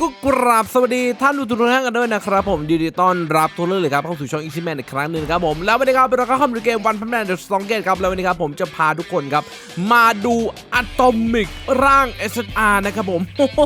ก็กราบสวัสดีท่านผู้ชมทุกท่านกันด้วยนะครับผมยินดีต้อนรับทุกท่านเลยครับเข้าสู่ช่องอีซี่แมนอีกครั้งหนึ่งครับผมแล้ววันนี้ครับเราก็เข้ามาดูเกมวันพันแมนเดอะสตองเกตครับแล้ววันนี้ครับผมจะพาทุกคนครับ มาดูอะตอมิกร่าง SSR นะครับผมโอ้โห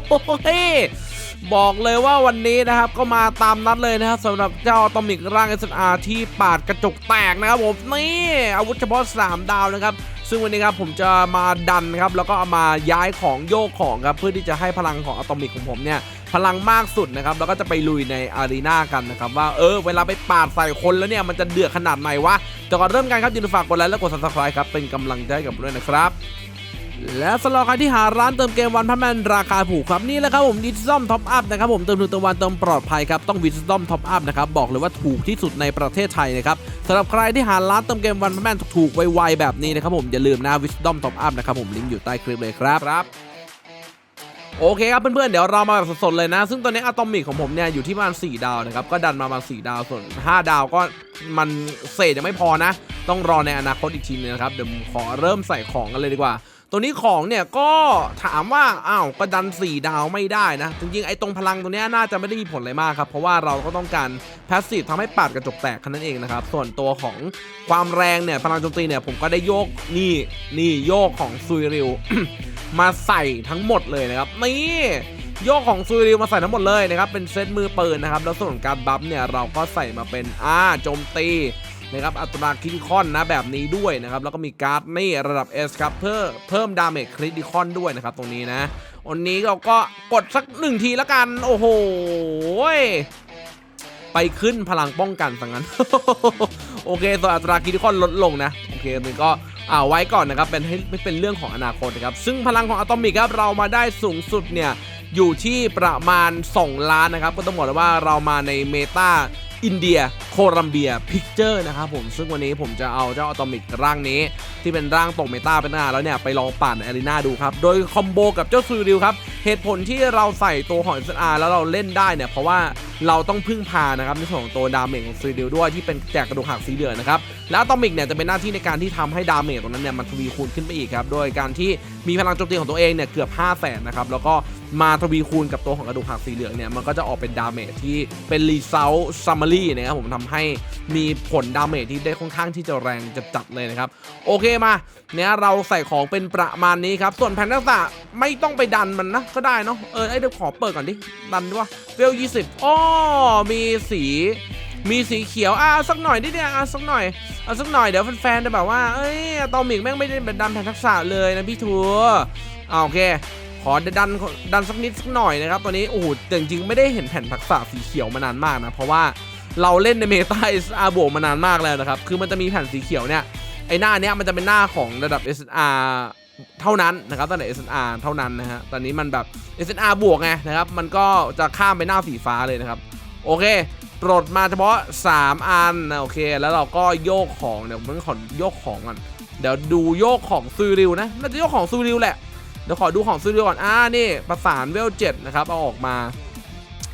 บอกเลยว่าวันนี้นะครับก็มาตามนัดเลยนะครับสำหรับเจ้าอะตอมิกร่าง SSR ที่ปาดกระจกแตกนะครับผมนี่อาวุธเฉพาะ 3 ดาวนะครับซึ่งวันนี้ครับผมจะมาดันครับแล้วก็เอามาย้ายของโยกของครับเพื่อที่จะให้พลังของอะตอมิกของผมเนี่ย พลังมากสุดนะครับแล้วก็จะไปลุยในอารีนากันนะครับว่าเออเวลาไปปาดใส่คนแล้วเนี่ยมันจะเดือดขนาดไหนวะแต่ก่อนเริ่มกันครับอย่าลืมฝากกดไลค์และกด subscribe ครับเป็นกำลังใจกับด้วยนะครับและสำหรับใครที่หาร้านเติมเกมวันพันแมนราคาถูกครับนี่แหละครับผมดิจิตอลท็อปอัพนะครับผมเติมถูกเติมวันเติมปลอดภัยครับต้องดิจิตอลท็อปอัพนะครับบอกเลยว่าถูกที่สุดในประเทศไทยนะครับสำหรับใครที่หาร้านเติมเกมวันพันแมนถูกๆไวๆแบบนี้นะครับผมอย่าลืมนะวิสตอมท็อปอัพนะครับผมลิงก์อยู่ใต้คลิปเลยครับครับ โอเคครับเพื่อนๆ เดี๋ยวเรามาแบบสดๆเลยนะ ซึ่งตอนนี้อะตอมิกของผมเนี่ยอยู่ที่ประมาณ4ดาวนะครับ ก็ดันมาประมาณ4ดาว ส่วน 5 ดาวก็มันเศษยังไม่พอนะ ต้องรอในอนาคตอีกทีนึงนะครับ เดี๋ยวขอเริ่มใส่ของกันเลยดีกว่า ตัวนี้ของเนี่ยก็ถามว่า อ้าว ก็ดัน 4 ดาวไม่ได้นะ จริงๆ ไอ้ตรงพลังตัวนี้น่าจะไม่ได้มีผลอะไรมากครับ เพราะว่าเราก็ต้องการพาสซีฟทำให้ปาดกระจกแตกแค่นั้นเองนะครับ ส่วนตัวของความแรงเนี่ย พลังโจมตีเนี่ย ผมก็ได้โยกนี่นี่โยกของซุยริว มาใส่ทั้งหมดเลยนะครับนี่โยกของซูริวมาใส่ทั้งหมดเลยนะครับเป็นเซตมือปืนนะครับแล้วส่วนการบัฟเนี่ยเราก็ใส่มาเป็นอ่าโจมตีนะครับอัตราคริติคอนนะแบบนี้ด้วยนะครับแล้วก็มีการ์ดนี่ระดับ S ครับเพิ่มเพิ่มดาเมจคริติคอนด้วยนะครับตรงนี้นะวันนี้เราก็กดสักหนึ่งทีละกัน โอ้โหไปขึ้นพลังป้องกันสังนั้น โอเคส่วนอัตราคริติคอนลดลงนะ โอเคมันก็ เอาไว้ก่อนนะครับเป็นให้ไม่เป็นเรื่องของอนาคตนะครับซึ่งพลังของอะตอมิกครับเรามาได้สูงสุดเนี่ยอยู่ที่ประมาณ 2 ล้านนะครับ ก็ต้องบอกเลยว่าเรามาในเมตาอินเดีย โคลัมเบีย พิกเจอร์นะครับผม ซึ่งวันนี้ผมจะเอาเจ้าอะตอมิกร่างนี้ ที่เป็นร่างตกเมตาเป็นหน้าแล้วเนี่ย ไปลองปั่นในอารีนาดูครับ โดยคอมโบกับเจ้าซูริวครับ เหตุผลที่เราใส่ตัวของ SR แล้วเราเล่นได้เนี่ยเพราะว่าเราต้องพึ่งพานะครับในส่วนของตัวดาเมจของซูริวด้วยที่เป็นแจกกระดูกหักสีเหลืองนะครับแล้วตอมิกเนี่ยจะเป็นหน้าที่ในการที่ทำให้ดาเมจตรงนั้นเนี่ยมันทวีคูณขึ้นไปอีกครับโดยการที่มีพลังโจมตีของตัวเองเนี่ยเกือบ5 0 0แสนนะครับแล้วก็มาทวีคูณกับตัวของกระดูกหักสีเหลืองเนี่ยมันก็จะออกเป็นดาเมจที่เป็นรีเซลซัมมารีนะครับผมทำให้มีผลดาเมจที่ได้ค่อนข้างที่จะแรงจะจัดเลยนะครับโอเคมาเนี่ยเราใส่ของเป็นประมาณนี้ครับส่วนแผ่นทักษะไม่ต้องไปดันมันนะก็ได้เนาะเออไอเดี๋ยวขอเปิดก่อนดิดันด้วยเวลยี่สิบอ้อมีสีมีสีเขียวอะเอาสักหน่อยดิเนี่ยอะสักหน่อยเอาสักหน่อยเดี๋ยวแฟนๆจะแบบว่าเอ้ยอะตอมิกแม่งไม่ได้เป็นดันแผ่นทักษะเลยนะพี่ทัวร์อ่าโอเคขอดันดันสักนิดสักหน่อยนะครับตอนนี้โอ้โหแต่จริงๆไม่ได้เห็นแผ่นทักษะสีเขียวมานานมากนะเพราะว่าเราเล่นในเมตา SR บวกมานานมากแล้วนะครับคือมันจะมีแผ่นสีเขียวเนี่ยไอหน้าเนี้ยมันจะเป็นหน้าของระดับ SR เท่านั้นนะครับตั้งแต่ SNR เท่านั้นนะฮะตอนนี้มันแบบ SNR บวกไงนะครับมันก็จะข้ามไปหน้าสีฟ้าเลยนะครับ โอเคปลดมาเฉพาะ 3 อันนะโอเค แล้วเราก็โยกของเดี๋ยวมันขอโยกของก่อนเดี๋ยวดูโยกของซูริวนะน่าจะโยกของซูริวแหละเดี๋ยวขอดูของซูริวก่อนอ่านี่ประสานเวลเจ็ดนะครับเอาออกมา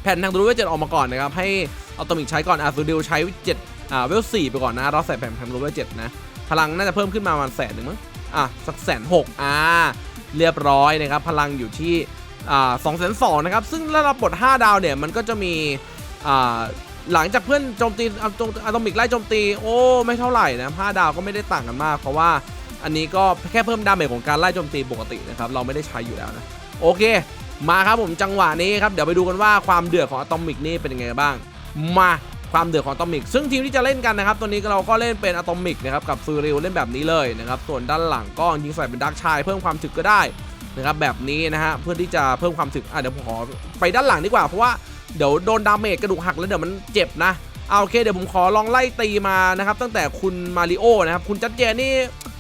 แผ่นทางดูเวลเจ็ดออกมาก่อนนะครับให้เอาตมิกใช้ก่อนอ่าซูริวใช้เจ็ดอ่าเวลสี่ไปก่อนนะเราใส่แผ่นทางดูเวลเจ็ดนะพลังน่าจะเพิ่มขึ้นมาประมาณแสนหนึ่งมั้ง อะสักแสนหกอ่าเรียบร้อยนะครับพลังอยู่ที่อ่าสองแสนสองนะครับซึ่งถ้าเราปลด5ดาวเนี่ยมันก็จะมีอ่าหลังจากเพื่อนโจมตีอะโจมอะตอมิกไล่โจมตีโอ้ไม่เท่าไหร่นะ5ดาวก็ไม่ได้ต่างกันมาก เพราะว่าอันนี้ก็แค่เพิ่มดาเมจของการไล่โจมตีปกตินะครับเราไม่ได้ใช้อยู่แล้วนะโอเค มาครับผมจังหวะนี้ครับเดี๋ยวไปดูกันว่าความเดือดของอะตอมิกนี่เป็นยังไงบ้างมา ความเดือดของอะตอมิก ซึ่งทีมที่จะเล่นกันนะครับตัวนี้เราก็เล่นเป็นอะตอมิกนะครับกับซูริลเล่นแบบนี้เลยนะครับส่วนด้านหลังก็ยิงใส่เป็นดักชายเพิ่มความถึกก็ได้นะครับแบบนี้นะฮะเพื่อที่จะเพิ่มความถึกอะเดี๋ยวผมขอไปด้านหลังดีกว่าเพราะว่าเดี๋ยวโดนดาเมจกระดูกหักแล้วเดี๋ยวมันเจ็บนะเอาโอเคเดี๋ยวผมขอลองไล่ตีมานะครับตั้งแต่คุณมาริโอนะครับคุณจัดเจนนี่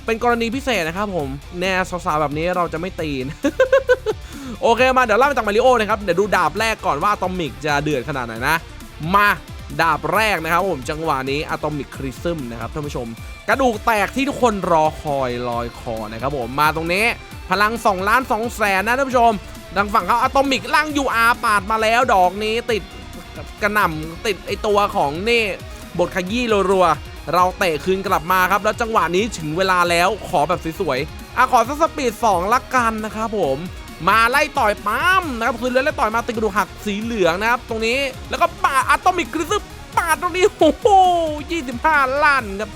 เป็นกรณีพิเศษนะครับผมแน่สาวๆแบบนี้เราจะไม่ตีนโอเคมาเดี๋ยวเล่ามาจากมาริโอนะครับเดี๋ยวดูดาบแรกก่อนว่าตอมิกจะเดือดขนาดไหนนะมา ดาบแรกนะครับผมจังหวะนี้อะตอมิกคริซึมนะครับท่านผู้ชม กระดูกแตกที่ทุกคนรอคอยลอยคอนะครับผมมาตรงนี้พลัง 2 ล้าน2แสนนะท่านผู้ชมดังฝั่งเขาอะตอมิกล่างยูอาปาดมาแล้วดอกนี้ติดกระหน่ำติดไอตัวของนี่บทขยี้รัวๆเราเตะคืนกลับมาครับ แล้วจังหวะนี้ถึงเวลาแล้วขอแบบสวยๆอะขอสักสปีด2ละกันนะครับผม มาไล่ต่อยปั๊มนะครับคือเลือไล่ต่อยมาติดกระดูกหักสีเหลืองนะครับ ตรงนี้แล้วก็ปาดอะตอมิกกระซึปาดตรงนี้โอ้โห25ล้านครับ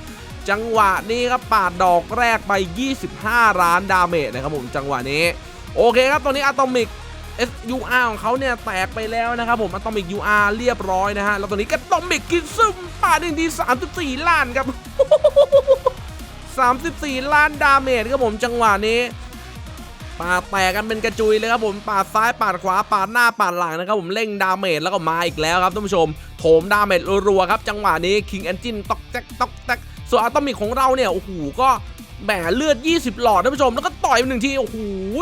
จังหวะนี้ครับปาดดอกแรกไป 25 ล้านดาเมจนะครับผมจังหวะนี้ โอเคครับตอนนี้อะตอมิก SUR ของเขาเนี่ยแตกไปแล้วนะครับผมอะตอมิก UR เรียบร้อยนะฮะแล้วตอนนี้ก็ตอมิกกินซึมปาดหนึ่งที34 ล้านครับ 34 ล้านดาเมจครับผมจังหวะนี้ ปาดแตกกันเป็นกระจุยเลยครับผมปาดซ้ายปาดขวาปาดหน้าปาดหลังนะครับผมเร่งดาเมจแล้วก็มาอีกแล้วครับท่านผู้ชมโถมดาเมจรัวๆครับจังหวะนี้ King Engine ตอกแจ๊กตอกแจ๊กส่วนอะตอมิกของเราเนี่ยโอ้โหก็แหมเลือด 20 หลอดท่านผู้ชม แล้วก็ต่อยไปหนึ่งทีโอ้โห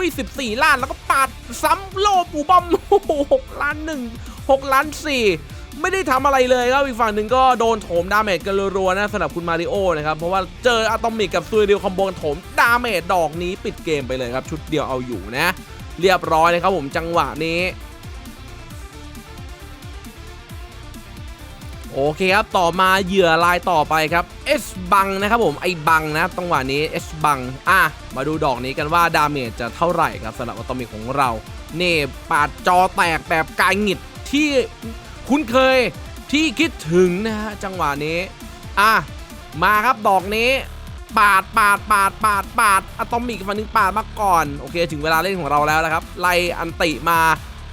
14 ล้านแล้วก็ปาดซ้ำโลปูบอมโอ้โห6ล้านหนึ่ง6ล้านสี่ ไม่ได้ทำอะไรเลยครับอีกฝั่งหนึ่งก็โดนโถมดาเมจกันรัวๆนะสำหรับคุณมาริโอนะครับ เพราะว่าเจออะตอมิกกับซูเดียคอมโบกันโถมดาเมจดอกนี้ปิดเกมไปเลยครับ ชุดเดียวเอาอยู่นะ เรียบร้อยนะครับผมจังหวะนี้โอเคครับ ต่อมาเหยื่อรายต่อไปครับ S บังนะครับผมไอ้บังนะครับจังหวะนี้ S บังอะมาดูดอกนี้กันว่าดาเมจจะเท่าไหร่ครับสำหรับอะตอมิกของเรา เนี่ปาดจอแตกแบบกายหงิดที่ คุ้นเคยที่คิดถึงนะฮะจังหวะนี้ อะ มาครับดอกนี้ ปาดปาดปาดปาดปาดอะตอมิกฝั่งหนึงปาดมาก่อน โอเค ถึงเวลาเล่นของเราแล้วนะครับ ไล่อันติมา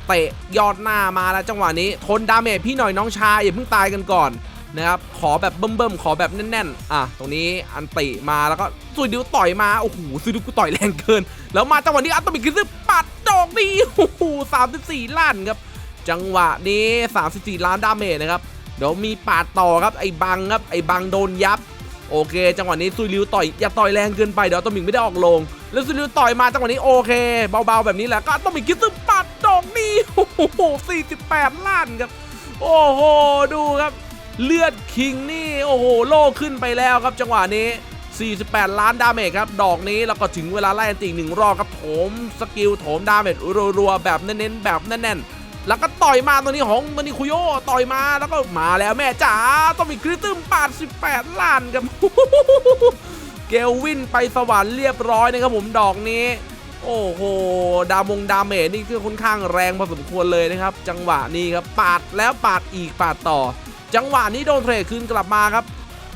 เตะยอดหน้ามาแล้วจังหวะนี้ ทนดาเมจพี่หน่อยน้องชายอย่าเพิ่งตายกันก่อนนะครับ ขอแบบเบิ่มๆ ขอแบบแน่นๆ อะ ตรงนี้อันติมาแล้วก็สุดดิวต่อยมา โอ้โหสุดดิวกูต่อยแรงเกิน แล้วมาจังหวะนี้อะตมิกคือปัดดอกนี้โอ้โหสามสิบสี่ล้านครับ จังหวะนี้ 34 ล้านดาเมจนะครับ เดี๋ยวมีปาดต่อครับ ไอ้บังครับ ไอ้บังโดนยับ โอเค จังหวะนี้ซุยริวต่อยอย่าต่อยแรงเกินไป เดี๋ยวตัวมิงไม่ได้ออกลง แล้วซุยริวต่อยมาจังหวะนี้โอเค เบาๆแบบนี้แหละ ก็ต้องมีคิดซึมปัดดอกนี้โอ้โห48 ล้านครับ โอ้โห ดูครับ เลือดคิงนี่ โอ้โห โล่ขึ้นไปแล้วครับ จังหวะนี้48 ล้านดาเมจครับ ดอกนี้แล้วก็ถึงเวลาไล่อันติอีหนึ่งรอบครับโถมสกิลโถมดาเมจรัวๆแบบเน้นๆแบบแน่นๆ แล้วก็ต่อยมาตัวนี้ของมันนี่คุโยต่อยมาแล้วก็มาแล้วแม่จ๋าต้องมีคริสตึมปาด 18 ล้านครับเกลวินไปสวรรค์เรียบร้อยนะครับผมดอกนี้ โอ้โห ดามงดาเมจนี่คือค่อนข้างแรงพอสมควรเลยนะครับ จังหวะนี้ครับปาดแล้วปาดอีกปาดต่อ จังหวะนี้โดนเทรดคืนกลับมาครับ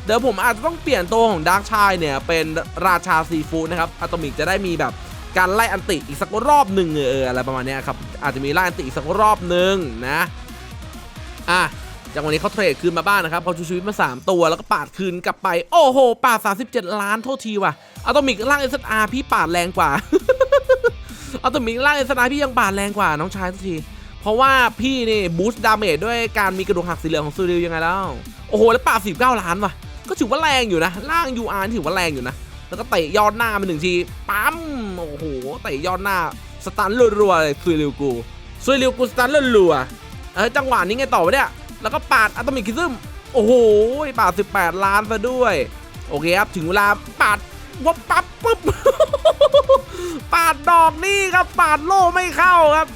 เดี๋ยวผมอาจจะต้องเปลี่ยนตัวของดาร์กชายเนี่ยเป็นราชาซีฟู้ดนะครับอะตอมิกจะได้มีแบบ การไล่อันติอีกสักรอบหนึ่งเอออะไรประมาณนี้ครับอาจจะมีไล่อันติอีกสักรอบหนึ่งนะอะจังหวะนี้เขาเทรดคืนมาบ้างนะครับเขาชูชีวิตมา 3 ตัวแล้วก็ปาดคืนกลับไป โอ้โห ปาด 37 ล้านโทษทีว่ะอะตอมิกล่างเอสอาร์พี่ปาดแรงกว่าอะตอมิกล่างเอสอาร์พี่ยังปาดแรงกว่าน้องชายโทษที เพราะว่าพี่นี่บูสต์ดาเมจด้วยการมีกระดูกหักสีเหลืองของซูริวยังไงแล้ว โอ้โห แล้วปาด19ล้านว่ะ ก็ถือว่าแรงอยู่นะ ล่าง UR นี่ถือว่าแรงอยู่นะ แล้วก็เตะยอดหน้าไปหนึ่งทีปั๊มโอ้โหเตะยอดหน้าสตันรัวๆเลยซุยริวกูซุยริวกูสตันรัวๆเออจังหวะนี้ไงต่อวะเนี่ยแล้วก็ปาดอะตอมิกคิซึมโอ้โหปาด 18 ล้านซะด้วย โอเคครับ ถึงเวลาปาดวับปั๊บปุ๊บ ปาดดอกนี่ครับ ปาดโล่ไม่เข้าครับ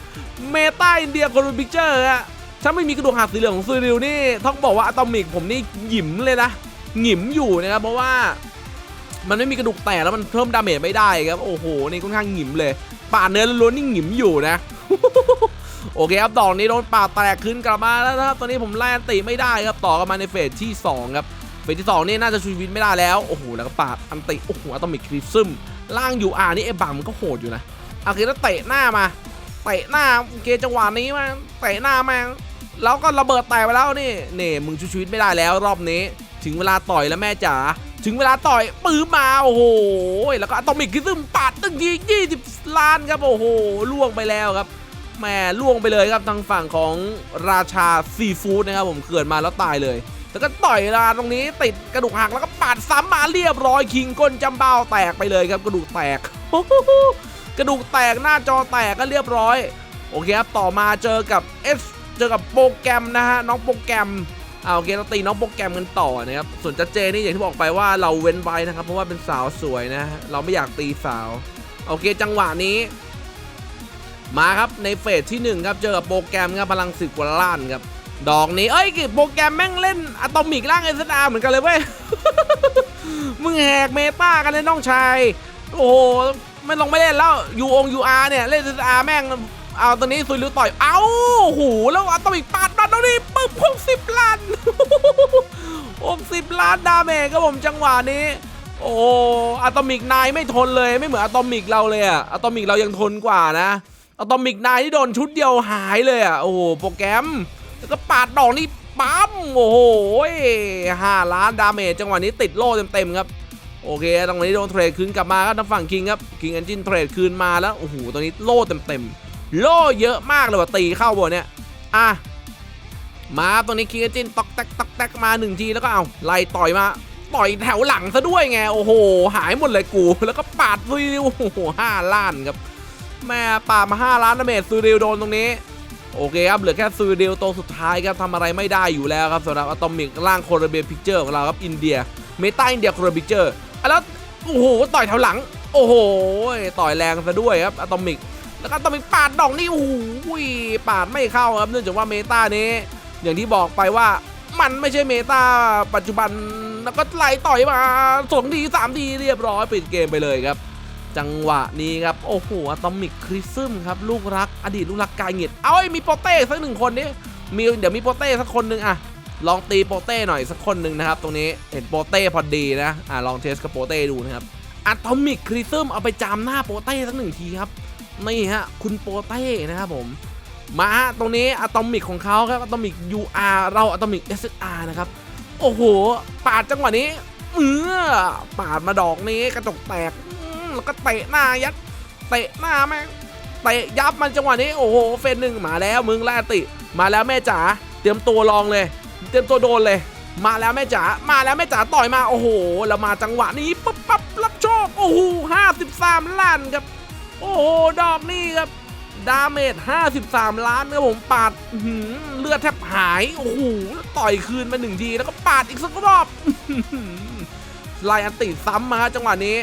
เมตาอินเดียโคลูพิเจอร์ฮะถ้าไม่มีกระดูกหักสีเหลืองของซูริวนี่ ต้องบอกว่าอะตอมิกผมนี่หยิมเลยนะหงิมอยู่นะครับ เพราะว่า มันไม่มีกระดูกแตกแล้วมันเพิ่มดาเมจไม่ได้ครับโอ้โหนี่ค่อนข้างหงิมเลยป่าเนื้อล้วนนี่หงิมอยู่นะโอเคครับดอกนี้โดนป่าแตกขึ้นกลับมาแล้วนะครับ ตอนนี้ผมไล่อันติไม่ได้ครับ ต่อกันมาในเฟสที่ 2 ครับ เฟสที่ 2 นี่น่าจะชูชีวิตไม่ได้แล้ว โอ้โห แล้วก็ปาดอันติ โอ้โหอะตอมิกคริซึมล่างอยู่อ่านี่ไอ้บังมันก็โหดอยู่นะโอเคแล้วเตะหน้ามา เตะหน้าโอเคจังหวะนี้มาเตะหน้ามาแล้วก็ระเบิดแตกไปแล้วนี่ เน่ มึงชูชีวิตไม่ได้แล้วรอบนี้ ถึงเวลาต่อยแล้วแม่จ๋า ถึงเวลาต่อยปื้มมาโอ้โหแล้วก็อะตอมิกคิซึมปาดตั้งที20 ล้านครับโอ้โหล่วงไปแล้วครับแหม่ล่วงไปเลยครับทางฝั่งของราชาซีฟู้ดนะครับผมเกิดมาแล้วตายเลยแล้วก็ต่อยลาตรงนี้ติดกระดูกหักแล้วก็ปาดซ้ำมาเรียบร้อยคิงก้นจำเบ้าแตกไปเลยครับกระดูกแตกกระดูกแตกหน้าจอแตกก็เรียบร้อย โอเคครับ ต่อมาเจอกับ S เจอกับโปรแกรมนะฮะ น้องโปรแกรม เอาโอเคเราตีน้องโปรแกรมกันต่อนะครับ ส่วนจัดเจนี่อย่างที่บอกไปว่าเราเว้นไว้นะครับ เพราะว่าเป็นสาวสวยนะ เราไม่อยากตีสาว โอเคจังหวะนี้ มาครับในเฟสที่ 1 ครับ เจอกับโปรแกรมครับพลังสิบกว่าล้านครับ ดอกนี้ เอ้ยโปรแกรมแม่งเล่นอะตอมิกร่างเอสอาเหมือนกันเลยเว้ย มึงแหกเมตากันเลยน้องชาย โอ้โห ไม่ลงไม่เล่นแล้วยูองยูอาร์เนี่ยเล่นอาร์แม่ง เอาตัวนี้ซุยริวต่อย เอ้าโอ้โหแล้วอะตอมิกปาดมาตรงนี้ปึ๊บหกสิบล้านหกสิบล้านดาเมจครับผมจังหวะนี้ โอ้อะตอมิกนายไม่ทนเลยไม่เหมือนอะตอมิกเราเลยอะอะตอมิกเรายังทนกว่านะอะตอมิกนายที่โดนชุดเดียวหายเลยอะโอ้โหโปรแกรมแล้วก็ปาดดอกนี่ปั๊มโอ้โหห้าล้านดาเมจจังหวะนี้ติดโล่เต็มๆครับโอเคตรงนี้โดนเทรดคืนกลับมาครับทางฝั่งคิงครับคิงเอนจินเทรดคืนมาแล้วโอ้โหตรงนี้โล่เต็มๆ โล่เยอะมากเลยว่ะตีเข้าบนเนี่ยอะมาตรงนี้คิงเอนจินตอกแตกตอกแตกมาหนึ่งทีแล้วก็เอาไล่ต่อยมาต่อยแถวหลังซะด้วยไงโอ้โห หายหมดเลยกูแล้วก็ปาดซูริวโอ้โหห้าล้านครับแม่ปาดมาห้าล้านดาเมจซูริวโดนตรงนี้โอเคครับเหลือแค่ซูริวตัวสุดท้ายครับทำอะไรไม่ได้อยู่แล้วครับสำหรับอะตอมิกร่างโครเบียพิกเจอร์ของเราครับอินเดียเมตาอินเดียโครเบียพิกเจอร์แล้วโอ้โหต่อยแถวหลัง โอ้โหต่อยแรงซะด้วยครับอะตอมิก แล้วก็อะตอมิกปาดดอกนี่โอ้โหปาดไม่เข้าครับเนื่องจากว่าเมตานี้ อย่างที่บอกไปว่ามันไม่ใช่เมตาปัจจุบันแล้วก็ไล่ต่อยมาสองทีสามทีเรียบร้อยปิดเกมไปเลยครับ จังหวะนี้ครับ โอ้โหอะตอมิกคริซึมครับ ลูกรักอดีตลูกรักกายเหงียดเอาไอ้ยมีโปเต้สักหนึ่งคนนี้มีเดี๋ยวมีโปเต้สักคนหนึ่งอะลองตีโปเต้หน่อยสักคนหนึ่งนะครับ ตรงนี้เห็นโปเต้พอดีนะอะลองเทสกับโปเต้ดูนะครับอะตอมิกคริซึมเอาไปจามหน้าโปเต้สักหนึ่งทีครับ นี่ฮะ คุณโปเต้นะครับผม มาตรงนี้อะตอมิกของเขาครับอะตอมิก UR เราอะตอมิก SR นะครับ โอ้โห ปาดจังหวะนี้เออปาดมาดอกนี้กระจกแตกแล้วก็เตะหน้ายัดเตะหน้าแม่งเตะยับมันจังหวะนี้โอ้โหเฟนหนึ่งมาแล้วมึงแลติ มาแล้วแม่จ๋าเตรียมตัวลองเลย เตรียมตัวโดนเลย มาแล้วแม่จ๋ามาแล้วแม่จ๋าต่อยมาโอ้โหแล้วมาจังหวะนี้ปั๊บปั๊บรับโชคโอ้โหห้าสิบสามล้านครับ โอ้โห ดอกนี่ครับ ดาเมจ 53 ล้านครับผมปาดหือเลือดแทบหาย โอ้โห ต่อยคืนมาหนึ่งที แล้วก็ปาดอีกสักรอบอื้อหือไลอันติซ้ำมาครับจังหวะนี้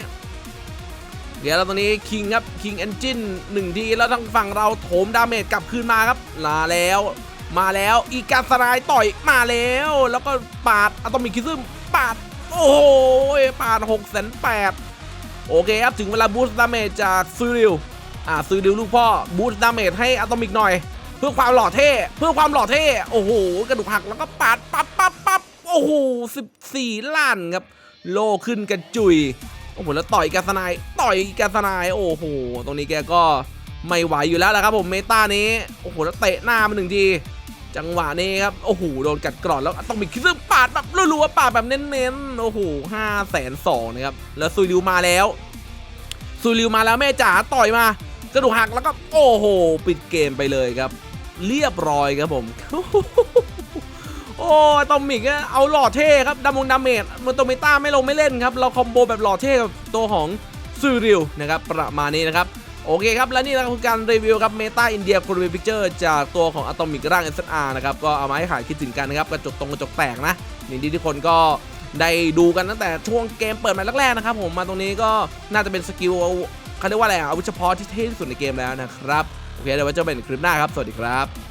เดี๋ยวเราตรงนี้คิงครับคิงเอนจินหนึ่งที แล้วทางฝั่งเราโถมดาเมจกลับคืนมาครับมาแล้วมาแล้วอีกาสรายต่อยมาแล้ว แล้วก็ปาดอะตอมิคิซึมปาด โอ้โหปาด6 8 0 0 0 โอเคครับ ถึงเวลาบูสต์ดาเมจจากซูริวอ่าซื้อดิวลูกพ่อบูสต์ดาเมจให้อะตอมิกหน่อย เพื่อความหล่อเท่เพื่อความหล่อเท่โอ้โหกระดูกหักแล้วก็ปาดปั๊บปั๊บปั๊บโอ้โห14ล้านครับ โลขึ้นกระจุยโอ้โหแล้วต่อยกาสนายต่อยกาสนายโอ้โหตรงนี้แกก็ไม่ไหวอยู่แล้วแหละครับผมเมตานี้โอ้โหแล้วเตะหน้ามันหนึ่งที จังหวะนี้ครับ โอ้โห โดนกัดกร่อนแล้วต้องมีคิดซึ่งปาดแบบรัวๆปาดแบบเน้นๆ โอ้โหห้าแสนสองนะครับ แล้วซุยริวมาแล้วซูริวมาแล้วแม่จ๋าต่อยมา กระดูกหักแล้วก็โอ้โห ปิดเกมไปเลยครับ เรียบร้อยครับผม โอ้ตอมิกเอาหล่อเท่ครับดามงดาเมจมันโตเมต้าไม่ลงไม่เล่นครับ เราคอมโบแบบหล่อเท่กับตัวของซูริวนะครับประมาณนี้นะครับ โอเคครับ และนี่นะครับคือการรีวิวครับเมตาอินเดียโคร e พิกเจอร์จากตัวของอะตอมิกร่าง SR นะครับ ก็เอามาให้ขายคิดถึงกันนะครับ กระจกตรงกระจกแตกนะนี่ที่ทุกคนก็ได้ดูกันตั้งแต่ช่วงเกมเปิดมาแรกๆนะครับผมมาตรงนี้ก็น่าจะเป็นสกิลเขาเรียกว่าอะไรอาวุธเฉพาะที่เท่ที่สุดในเกมแล้วนะครับ โอเคเดี๋ยวไว้เจอกันในคลิปหน้าครับ สวัสดีครับ